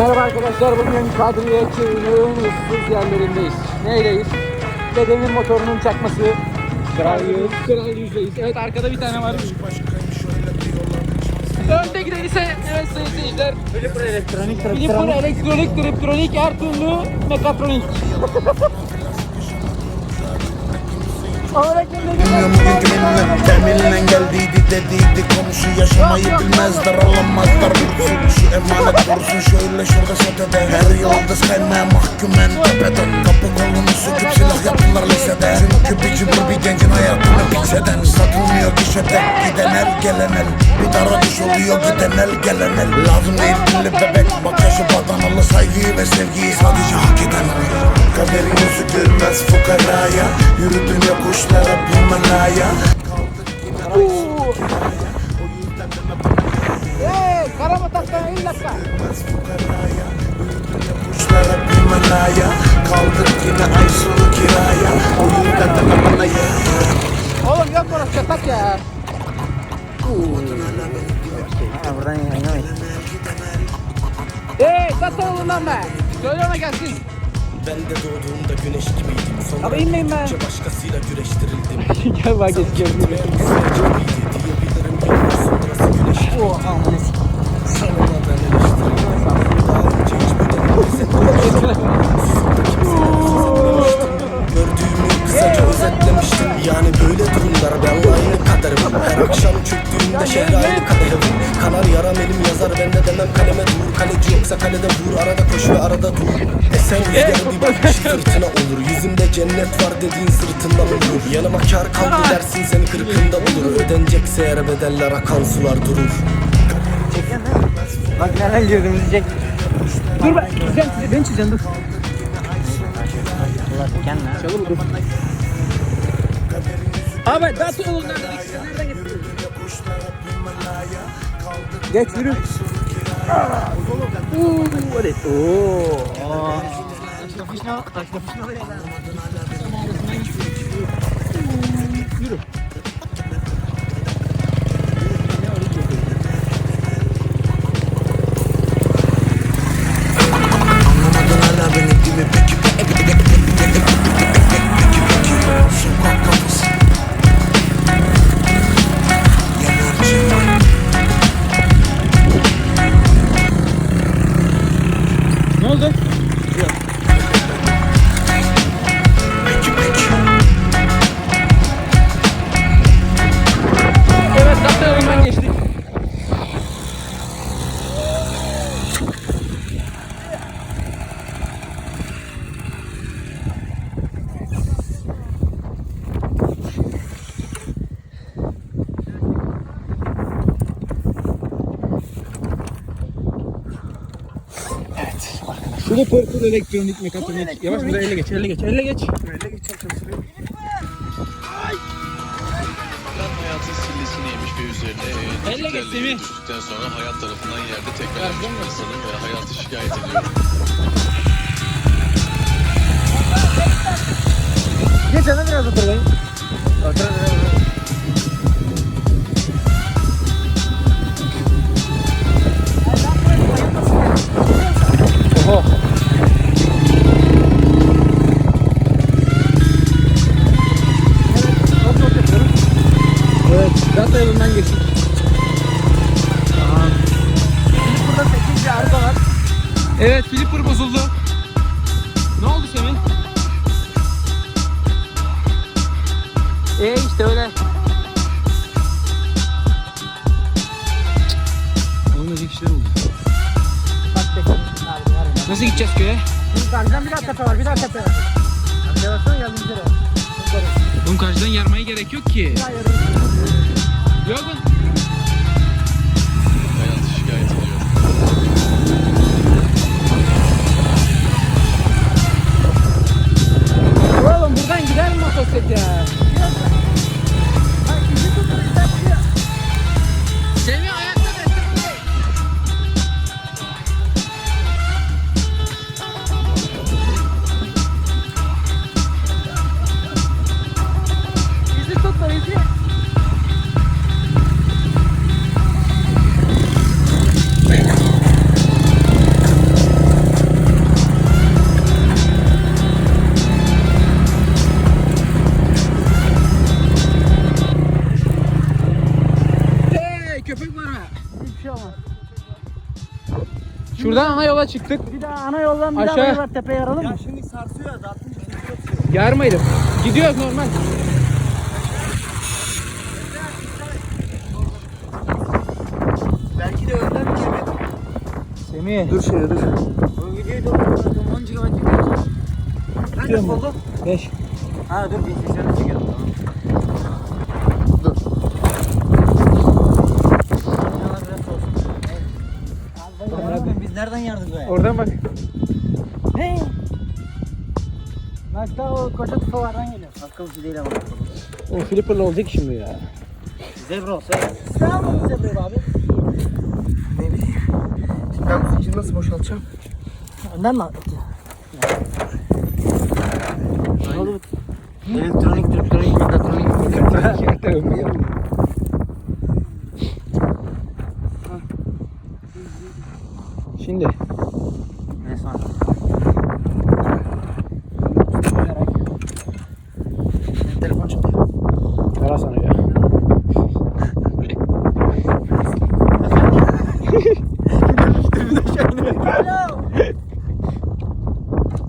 Merhaba arkadaşlar, bugün Kadriye Köyü'nün ıssız yerlerindeyiz. Neydeyiz? Dedemin motorunun çakması. Kral yüz. Kral yüzdeyiz. Evet arkada bir tane var. Önde giden ise evet sayın seyirciler. Flipper elektronik elektronik, triptronik, her türlü mekatronik. Bilmiyorum bugünkü benimle Temelinden geldiydi dediydi Komşu yaşamayı bilmez daralanmazlar Vursun şu emanet vursun şöyle şurada çetede Her yıldız kaymaya mahkumen tepeden Kapı kolunu söküp silah yaptılar lisede. Çünkü bir cıbır bir gencin hayatını pikseden Satılmıyor gişede giden el gelen el Bir dara düş oluyor giden el gelen el. Lazım değil dilli bebek Bak yaşı badanalı saygıyı ve sevgiyi Yok orası çatak ya. Ha buradan yayınlamayın. Hey, nasıl olun lan be? Söyle ona gelsin. Ben de doğduğumda güneş gibiydim Sonra Abi inmeyin be. başkasıyla güreştirildim Gel bak geç gel. Diyebilirim yalnız sonrası güneş Oo aman dersin seni kırkında bulur Ödenecekse eğer bedeller akan sular durur mi? Bak nereden girdiğimizi çek. Dur ben çizeceğim. Ben çizeceğim dur. Çalır dur. Abi nasıl olun nereden nereden getiriyorsun? Geç yürü. Uuu hadi. Oo. Taşla fışla. Taşla fışla. Yürü. Şurada pırpır elektronik mekatronik. Yavaş buraya elle geç, elle geç, elle geç. hayatın sillesini yemiş ve üzerine e, Elle geç Semih. düştükten sonra hayat tarafından yerde tekrar etmiş insanın ve hayatı şikayet ediyor. Geç ana biraz otur be. Otur otur. Oho. Nasıl gideceğiz köye? Karşıdan bir daha tepe var. Bir daha tepe var. Üzere. Yukarı. Oğlum karşıdan yarmaya gerek yok ki. Yok Şuradan ana yola çıktık. Bir daha ana yoldan bir Aşağı. daha beraber tepeye yaralım mı? Şimdi sarsıyor ya zaten. Yarmaydım. Gidiyoruz normal. Belki de önden mi girmedi? Semih. Dur şöyle dur. Bu videoyu da 10 GB çekiyoruz. Kaç oldu? 5. Ha dur bilgisayarı çekelim. Nereden yardık be? Oradan bak. Ne? Bak daha o koca tufalardan geliyor. Akıllısı değil ama. O flipper'lı olacak şimdi ya. Zebra olsa ya. Sen almadın Zebra'yı abi. Ne bileyim. Şimdi ben bu zinciri nasıl boşaltacağım? Önden mi attı? Elektronik, elektronik, mekatronik. Şimdi. Ne sonra? Telefon çalıyor. Ara sana ya.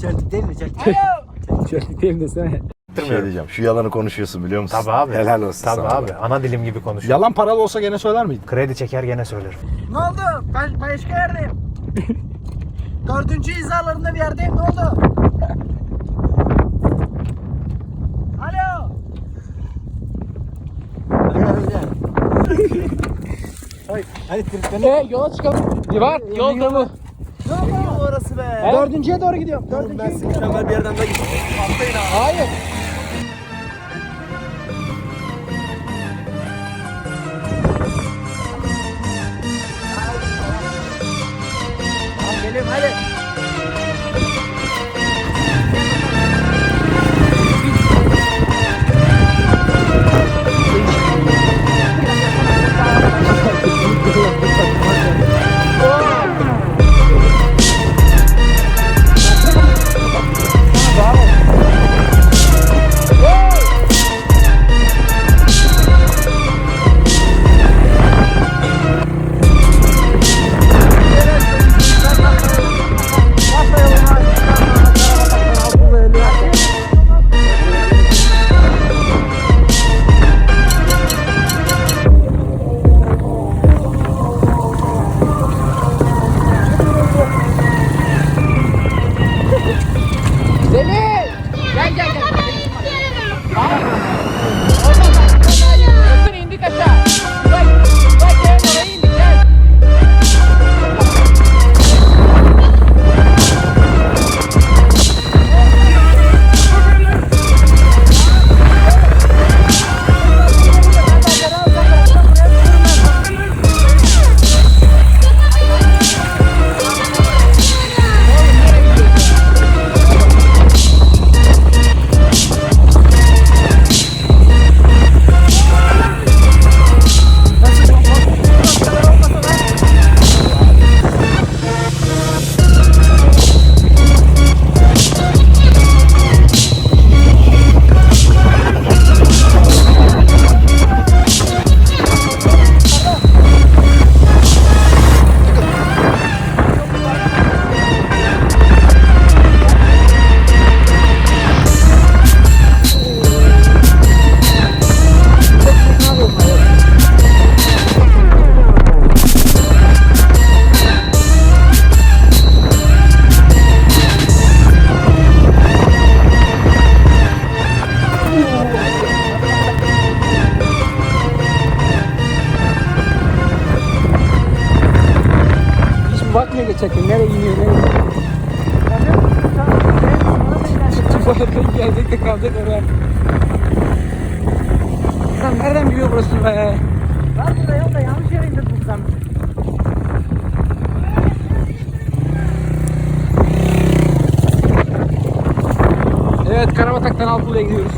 Çeltik değil mi? Çeltik. Çöktüğüm desene. şey diyeceğim. Şu yalanı konuşuyorsun biliyor musun? Tabii abi. Helal olsun Tabii sana. abi. Ana dilim gibi konuşuyor. Yalan paralı olsa gene söyler miydin? Kredi çeker gene söylerim. Ne oldu? Ben başka yerdeyim. Dördüncü hizalarında bir yerdeyim. Ne oldu? Alo. Hadi tripten. E yola çıkalım. Var yol. Ne yapıyor orası be? Dördüncüye doğru gidiyorum. Ben Dördüncüye size gidiyorum. mükemmel bir yerden daha gittim. Hayır. Tamam geliyorum hadi. Çıplaklık gelecek de kalacak nereden biliyor burası be? Ben burada yolda yanlış yere indirdim sen. Evet Karabatak'tan Alpulu'ya gidiyoruz.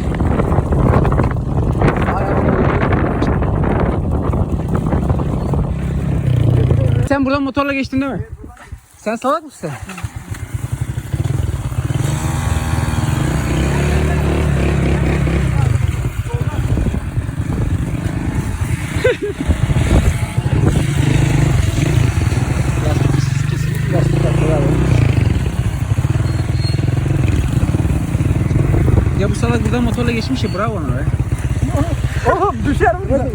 Sen buradan motorla geçtin değil mi? Sen salak mısın? ya bu salak buradan motorla geçmiş ya bravo ona be. Oğlum düşer mi?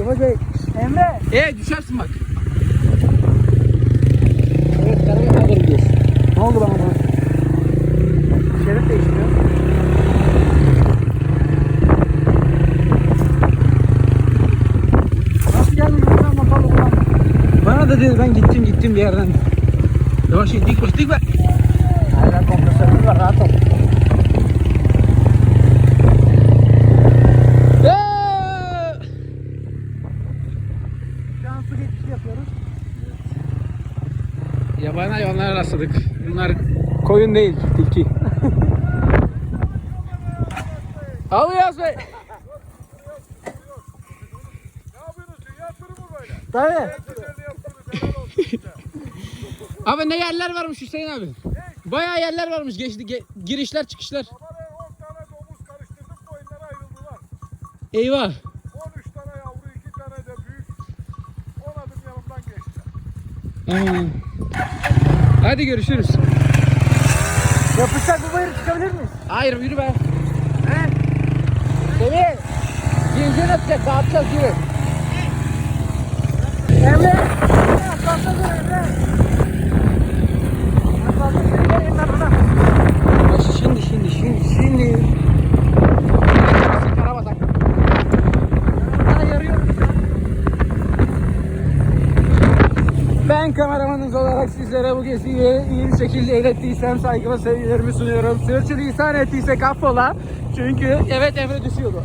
Emre. E düşersin bak. Ne oldu bana bu? Şerit değiştiriyor. Nasıl geldin buradan motorla buradan? Bana da dedi ben gittim gittim bir yerden. Yavaş in dik bak dik bak. Hala kompresörümüz var rahat ol. Şu an su geçişi yapıyoruz. Yabani hayvanlara rastladık. Bunlar koyun değil, tilki. Abi yaz be. Dayı. Abi ne yerler varmış Hüseyin abi. Bayağı yerler varmış geçti ge- girişler çıkışlar. Kameraya 10 tane domuz karıştırdım koyunlara ayrıldılar. Eyvah. 13 tane yavru 2 tane de büyük. 10 adım yanımdan geçti. Aman. Hadi görüşürüz. Yapışsak bu bayırı çıkabilir miyiz? Hayır yürü be. He? Semih. Zincir atacak dağıtacağız yürü. Emre. Asfalta dur Emre. Dur. Gel Emre buradan. Bak şimdi şimdi şimdi şimdi. Karabatak. Sana yarıyorum şu an. Ben kameramanınız olarak geziyi iyi bir şekilde ilettiysem saygı sevgilerimi sunuyorum. Sırçılisan ettiysek affola. Çünkü evet Emre düşüyordu.